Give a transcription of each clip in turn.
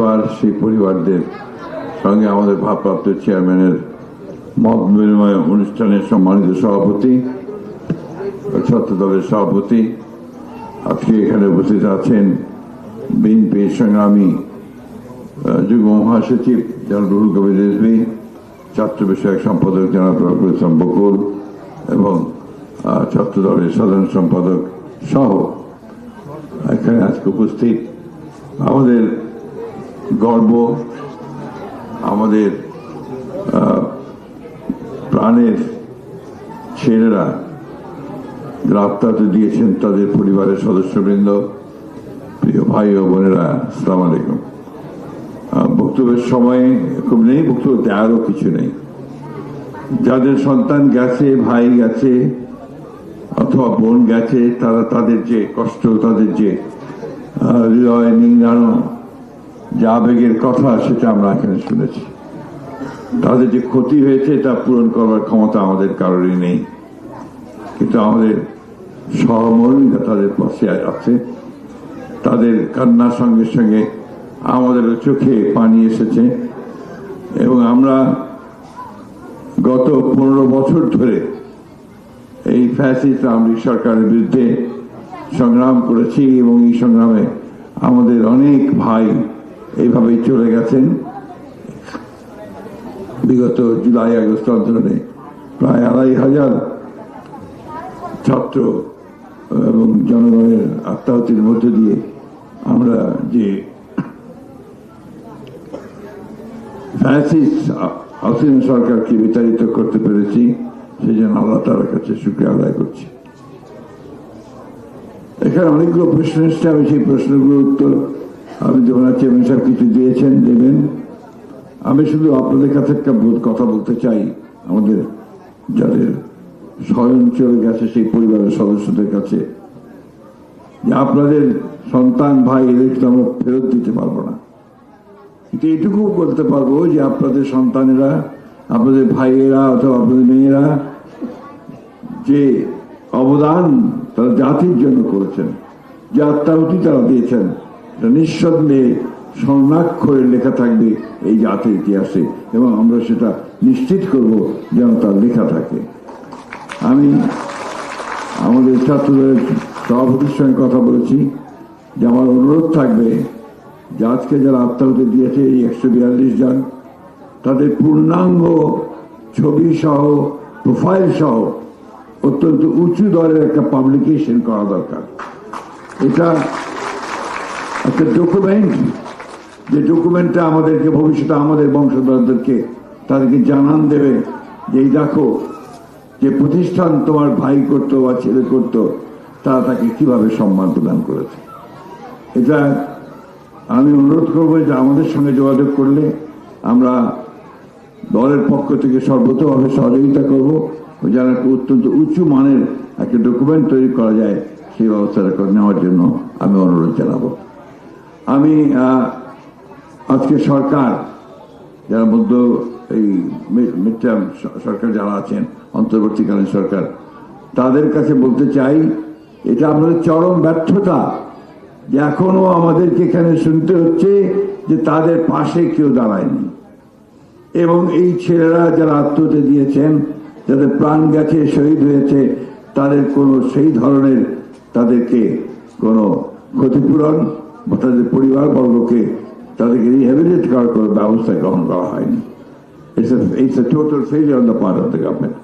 পরিবার, সেই পরিবারদের সঙ্গে আমাদের ভারপ্রাপ্ত চেয়ারম্যানের মত বিনিময় অনুষ্ঠানের সম্মানিত সভাপতি ছাত্র দলের সভাপতি আজকে এখানে উপস্থিত আছেন বিএনপির সংগ্রামী যুগ্ম মহাসচিব জনাব রুহুল কবির রেজভি, ছাত্র বিষয়ক সম্পাদক জনাব রফিকুল ইসলাম বকুল এবং ছাত্র দলের সাধারণ সম্পাদক সহ এখানে আজকে উপস্থিত আমাদের গর্ব আমাদের প্রাণের ছেলেরা গ্রাফতাতে দিয়েছেন তাদের পরিবারের সদস্যবৃন্দ, প্রিয় ভাই ও বোনেরা, আসসালাম আলাইকুম। বক্তব্যের সময় খুব নেই বক্তব্য দেওয়ারও কিছু নেই। যাদের সন্তান গেছে, ভাই গেছে, অথবা বোন গেছে, তারা তাদের যে কষ্ট, তাদের যে হৃদয়, নিংড়ানো যে আবেগের কথা সেটা আমরা এখানে শুনেছি। তাদের যে ক্ষতি হয়েছে তা পূরণ করবার ক্ষমতা আমাদের কারোরই নেই। কিন্তু আমাদের সহমর্মীরা তাদের পাশে আছে। তাদের কান্নার সঙ্গে সঙ্গে আমাদের চোখে পানি এসেছে। এবং আমরা গত পনেরো বছর ধরে এই ফ্যাসিস্ট আওয়ামী লীগ সরকারের বিরুদ্ধে সংগ্রাম করেছি এবং এই সংগ্রামে আমাদের অনেক ভাই এইভাবেই চলে গেছেন। বিগত জুলাই, আগস্ট আন্দোলনে প্রায় আড়াই হাজার ছাত্র এবং জনগণের আত্মাহতির মধ্য দিয়ে আমরা যে ফ্যাসিস্ট হাসিনা সরকারকে বিতাড়িত করতে পেরেছি, সেই জন্য আল্লাহ তালার কাছে শুক্রিয়া আদায় করছি। এখানে অনেকগুলো প্রশ্ন এসছে, আমি সেই প্রশ্নগুলোর উত্তর আমি যেমন চেয়ারম্যান সাহেব কিছু দিয়েছেন, দেবেন। আমি শুধু আপনাদের কাছে একটা কথা বলতে চাই। আমাদের যাদের স্বয়ং চলে গেছে সেই পরিবারের সদস্যদের কাছে। যে আপনাদের সন্তান ভাই এদেরকে আমরা ফেরত দিতে পারব না। কিন্তু এটুকু বলতে পারব যে আপনাদের সন্তানেরা, আপনাদের ভাইয়েরা অথবা আপনাদের মেয়েরা যে অবদান তারা জাতির জন্য করেছেন, যে আত্মাহুতি তারা দিয়েছেন নিঃসন্দেহে স্বর্ণাক্ষরে লেখা থাকবে এই জাতির ইতিহাসে, এবং আমরা সেটা নিশ্চিত করব যেন তার লেখা থাকে। আমি আমাদের ছাত্রদের সভাপতির সঙ্গে কথা বলেছি, যে আমার অনুরোধ থাকবে যে আজকে যারা আত্মাহুতি দিয়েছে এই একশো বিয়াল্লিশ জন, তাদের পূর্ণাঙ্গ ছবি সহ, প্রোফাইল সহ অত্যন্ত উঁচু দরের একটা পাবলিকেশন করা দরকার। এটা একটা ডকুমেন্ট যে ডকুমেন্টটা আমাদেরকে ভবিষ্যতে আমাদের বংশধরদেরকে তাদেরকে জানান দেবে যে, এই দেখো, যে প্রতিষ্ঠান তোমার ভাই করতো বা ছেলে করতো, তারা তাকে কীভাবে সম্মান প্রদান করেছে? এটা আমি অনুরোধ করব যে, আমাদের সঙ্গে যোগাযোগ করলে আমরা দলের পক্ষ থেকে সর্বতভাবে সহযোগিতা করব। যেন একটা অত্যন্ত উঁচু মানের একটা ডকুমেন্ট তৈরি করা যায়, সেই ব্যবস্থাটা নেওয়ার জন্য আমি অনুরোধ জানাব। আমি আজকে সরকার, যারা মধ্য এই মিডটার্ম সরকার যারা আছেন, অন্তর্বর্তীকালীন সরকার, তাদের কাছে বলতে চাই, এটা আমাদের চরম ব্যর্থতা যে এখনও আমাদেরকে এখানে শুনতে হচ্ছে যে তাদের পাশে কেউ দাঁড়ায়নি। এবং এই ছেলেরা যারা আত্মহত্যা দিয়েছেন, যাদের প্রাণ গেছে, শহীদ হয়েছে, তাদের কোনো সেই ধরনের তাদেরকে কোনো ক্ষতিপূরণ বা তাদের পরিবারবর্গকে তাদেরকে রিহ্যাবিলিট করার কোনো ব্যবস্থা গ্রহণ করা হয়নি। It's a total failure on the part of the government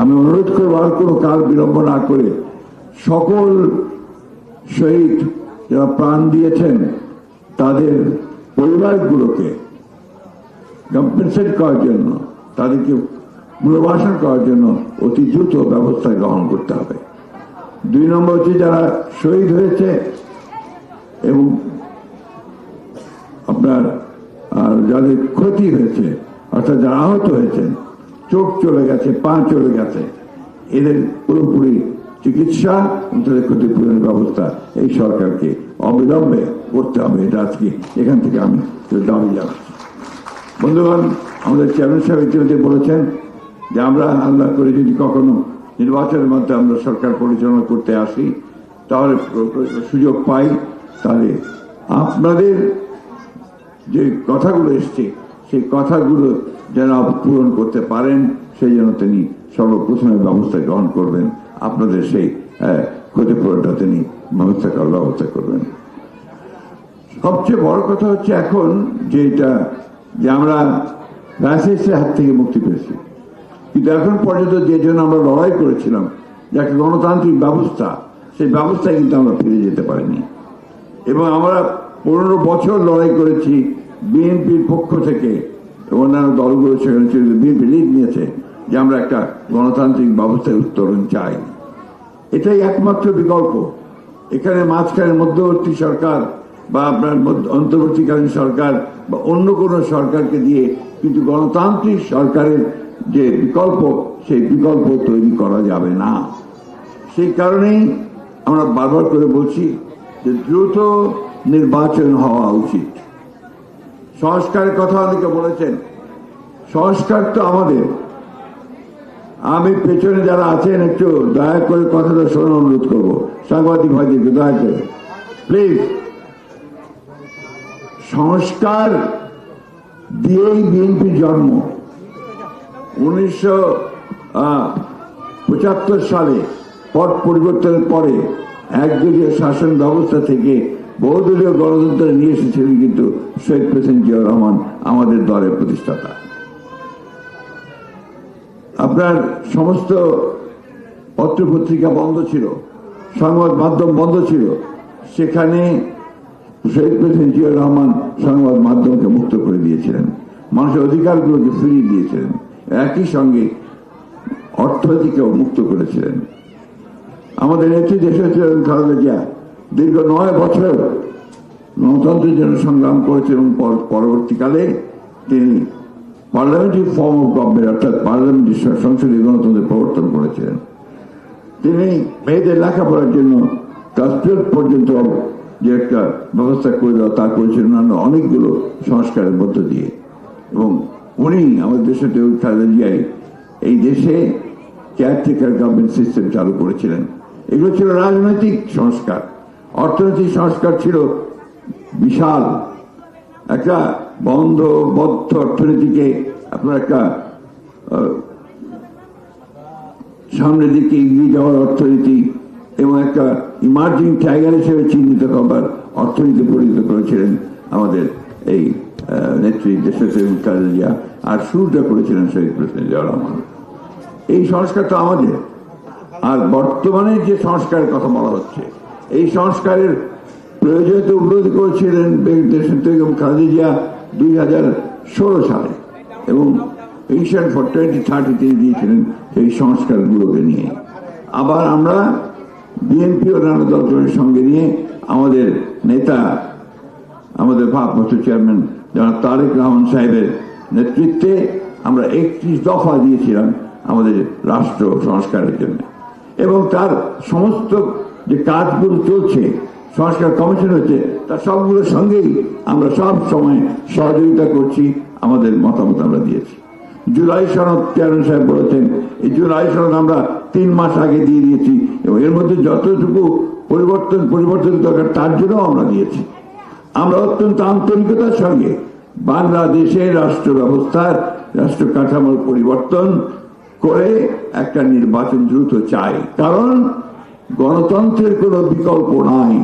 আমি অনুরোধ করব আর কোনো কাল বিলম্ব না করে সকল শহীদ যারা প্রাণ দিয়েছেন, তাদের পরিবারগুলোকে কম্পেনসেট করার জন্য, তাদেরকে পুনর্বাসন করার জন্য অতি দ্রুত ব্যবস্থা গ্রহণ করতে হবে। দুই নম্বর হচ্ছে যারা শহীদ হয়েছে এবং আপনার যাদের ক্ষতি হয়েছে, অর্থাৎ যারা আহত হয়েছেন, চোখ চলে গেছে, পা চলে গেছে, এদের পুরোপুরি চিকিৎসা তাদের ক্ষতিপূরণের ব্যবস্থা এই সরকারকে অবিলম্বে করতে হবে। এটা আজকে এখান থেকে আমি দাবি জানাচ্ছি। বন্ধুগণ, আমাদের চেয়ারম্যান সাহেব ইতিমধ্যে বলেছেন যে আমরা আল্লাহ করে যদি কখনো নির্বাচনের মধ্যে আমরা সরকার পরিচালনা করতে আসি, তাহলে সুযোগ পাই। তাহলে আপনাদের যে কথাগুলো এসছে, সেই কথাগুলো যেন পূরণ করতে পারেন, সেই জন্য তিনি সর্বপ্রথমে ব্যবস্থা গ্রহণ করবেন। আপনাদের সেই ক্ষতিপূরণটা তিনি ব্যবস্থা করার ব্যবস্থা করবেন। সবচেয়ে বড় কথা হচ্ছে এখন যে এটা যে আমরা ফ্যাসিস্টের হাত থেকে মুক্তি পেয়েছি। কিন্তু এখন পর্যন্ত যে জন্য আমরা লড়াই করেছিলাম যে একটা গণতান্ত্রিক ব্যবস্থা, সেই ব্যবস্থায় কিন্তু আমরা ফিরে যেতে পারিনি। এবং আমরা পনেরো বছর লড়াই করেছি বিএনপির পক্ষ থেকে অন্যান্য দলগুলো সেখানে ছিল, বিএনপি লিড নিয়েছে যে আমরা একটা গণতান্ত্রিক ব্যবস্থায় উত্তরণ চাই। এটাই একমাত্র বিকল্প। এখানে মাঝখানের মধ্যবর্তী সরকার বা আপনার অন্তর্বর্তীকালীন সরকার বা অন্য কোন সরকারকে দিয়ে কিন্তু গণতান্ত্রিক সরকারের যে বিকল্প, সেই বিকল্প তৈরি করা যাবে না। সেই কারণেই আমরা বারবার করে বলছি যে দ্রুত নির্বাচন হওয়া উচিত। সংস্কারের কথা অনেকে বলেছেন, সংস্কার তো আমাদের। আমি পেছনে যারা আছেন, একটু দয়া করে কথাটা শোনার অনুরোধ করব। সাংবাদিক ভাইদেরকে দয়া করে। প্লিজ সংস্কার দিয়েই বিএনপির জন্ম। উনিশশো পঁচাত্তর সালে পট পরিবর্তনের পরে একদলীয় শাসন ব্যবস্থা থেকে বহুদলীয় গণতন্ত্র নিয়ে এসেছিলেন কিন্তু শহীদ প্রেসিডেন্ট জিয়াউর রহমান, আমাদের দলের প্রতিষ্ঠাতা। আপনার সমস্ত পত্র পত্রিকা বন্ধ ছিল, সংবাদ মাধ্যম বন্ধ ছিল, সেখানে শহীদ প্রেসিডেন্ট জিয়া রহমান সংবাদ মাধ্যমকে মুক্ত করে দিয়েছিলেন। মানুষের অধিকারগুলোকে ফিরিয়ে দিয়েছিলেন। একই সঙ্গে অর্থনীতিকেও মুক্ত করেছিলেন। আমাদের নেত্রী দেশে ছিলেন খালেদা জিয়া, দীর্ঘ নয় বছর গণতন্ত্রের জন্য সংগ্রাম করেছেন এবং পর- পরবর্তীকালে তিনি পার্লামেন্টারি ফর্ম অফ গভর্নমেন্ট, অর্থাৎ পার্লামেন্টারি সংসদীয় গণতন্ত্রের প্রবর্তন করেছিলেন তিনি মেয়েদের লেখাপড়ার জন্য টুয়েলভ পর্যন্ত যে একটা ব্যবস্থা করে দেওয়া, তা করেছেন অন্যান্য অনেকগুলো সংস্কারের মধ্য দিয়ে। এবং উনি আমাদের দেশে খালেদা জিয়াই, এই দেশে কেয়ারটেকার গভর্নমেন্ট সিস্টেম চালু করেছিলেন। এগুলো ছিল রাজনৈতিক সংস্কার। অর্থনৈতিক সংস্কার ছিল বিশাল। একটা বন্ধ, বদ্ধ অর্থনীতিকে আপনার একটা সামনের দিকে এগিয়ে যাওয়ার অর্থনীতি এবং একটা ইমার্জিং টাইগার হিসেবে চিহ্নিত করবার অর্থনীতি পরিণত করেছিলেন আমাদের এই নেত্রী খালেদা আর শুরুটা করেছিলেন শহীদ প্রেসিডেন্ট জিয়াউর রহমান। এই সংস্কার তো আমাদের। আর বর্তমানে যে সংস্কারের কথা বলা হচ্ছে, এই সংস্কারের প্রয়োজনীয়তা উপলব্ধি করেছিলেন দেশের থেকে খালেদা জিয়া দুই হাজার ষোলো সালে এবং ভিশন ফর টোয়েন্টি থার্টি তিনি দিয়েছিলেন সেই সংস্কারগুলোকে নিয়ে। আবার আমরা বিএনপি ও নানা দলের সঙ্গে নিয়ে আমাদের নেতা, আমাদের ভারপ্রাপ্ত চেয়ারম্যান জনাব তারেক রহমান সাহেবের নেতৃত্বে আমরা একত্রিশ দফা দিয়েছিলাম আমাদের রাষ্ট্র সংস্কারের জন্য। এবং তার সমস্ত যে কাজগুলো চলছে, সংস্কার কমিশন হচ্ছে, তার সবগুলোর সঙ্গেই আমরা সব সময় সহযোগিতা করছি, আমাদের মতামত আমরা দিয়েছি। জুলাই সনদ চেয়ারম্যান সাহেব বলেছেন, এই জুলাই সনদ আমরা তিন মাস আগে দিয়ে দিয়েছি এবং এর মধ্যে যতটুকু পরিবর্তন পরিবর্তন দরকার, তার জন্য আমরা দিয়েছি। আমরা অত্যন্ত আন্তরিকতার সঙ্গে বাংলাদেশের রাষ্ট্র ব্যবস্থার রাষ্ট্র কাঠামোর পরিবর্তন করে একটা নির্বাচন দ্রুত চাই। কারণ গণতন্ত্রের কোনো বিকল্প নাই।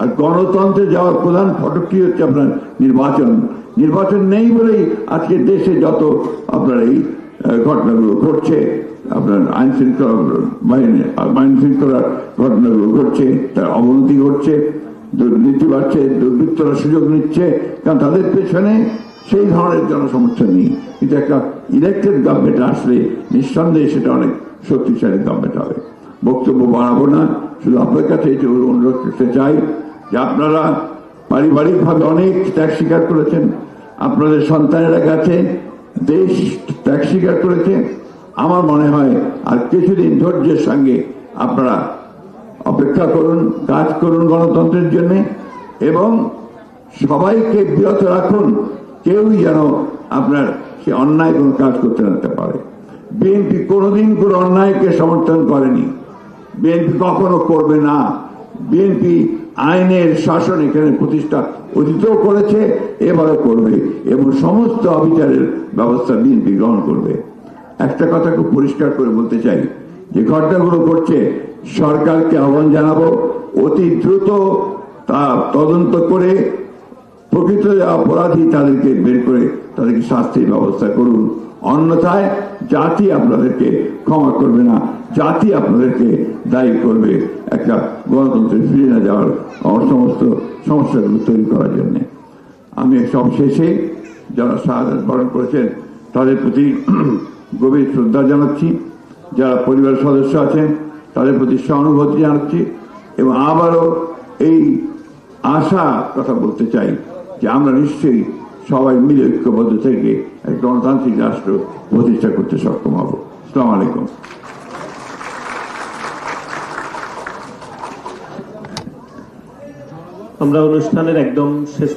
আর গণতন্ত্রে যাওয়ার প্রধান ফটকটি হচ্ছে আপনার নির্বাচন। নির্বাচন নেই বলেই আজকে দেশে যত আপনার এই ঘটনাগুলো ঘটছে, আপনার আইন শৃঙ্খলা আইন শৃঙ্খলার ঘটনাগুলো ঘটছে, তার অবনতি ঘটছে, দুর্নীতি বাড়ছে, দুর্বৃত্তরা সুযোগ নিচ্ছে, কারণ তাদের পেছনে সেই ধরনের জনসমর্থন নেই। কিন্তু একটা ইলেকটেড গভর্নমেন্ট আসলে নিঃসন্দেহে সেটা অনেক শক্তিশালী গভর্নমেন্ট হবে। বক্তব্য বাড়াবো না, শুধু আপনার কাছে এটি অনুরোধ করতে চাই যে আপনারা পারিবারিকভাবে অনেক ত্যাগ স্বীকার করেছেন, আপনাদের সন্তানেরা কাছে দেশ ত্যাগ স্বীকার করেছে। আমার মনে হয় আর কিছুদিন ধৈর্যের সঙ্গে আপনারা অপেক্ষা করুন, কাজ করুন গণতন্ত্রের জন্য এবং সবাইকে বিরত রাখুন। কেউই যেন আপনার সে অন্যায় কোনো কাজ করতে না পারে। বিএনপি কোনোদিন কোনো অন্যায়কে সমর্থন করেনি। বিএনপি কখনো করবে না। বিএনপি আইনের শাসন এখানে প্রতিষ্ঠা অতীতও করেছে, এবারও করবে এবং সমস্ত অবিচারের ব্যবস্থা বিএনপি গ্রহণ করবে। একটা কথা খুব পরিষ্কার করে বলতে চাই, যে ঘটনাগুলো করছে সরকারকে আহ্বান জানাব, অতি দ্রুত তা তদন্ত করে প্রকৃত অপরাধী তাদেরকে বের করে তাদেরকে শাস্তির ব্যবস্থা করুন। অন্যথায় জাতি আপনাদেরকে ক্ষমা করবে না। জাতি আপনাদেরকে দায়ী করবে একটা গণতন্ত্রে ফিরে না যাওয়ার সমস্ত সমস্যাগুলো তৈরি করার জন্য। আমি সব শেষে যারা শাহাদ বরণ করেছেন, তাদের প্রতি গভীর শ্রদ্ধা জানাচ্ছি। যারা পরিবারের সদস্য আছেন, তাদের প্রতি সহানুভূতি জানাচ্ছি। এবং আবারও এই আশা কথা বলতে চাই। যে আমরা নিশ্চয়ই সবাই মিলে ঐক্যবদ্ধ থেকে এক গণতান্ত্রিক রাষ্ট্র প্রতিষ্ঠা করতে সক্ষম হব। সালাম আলাইকুম। আমরা অনুষ্ঠানের একদম শেষ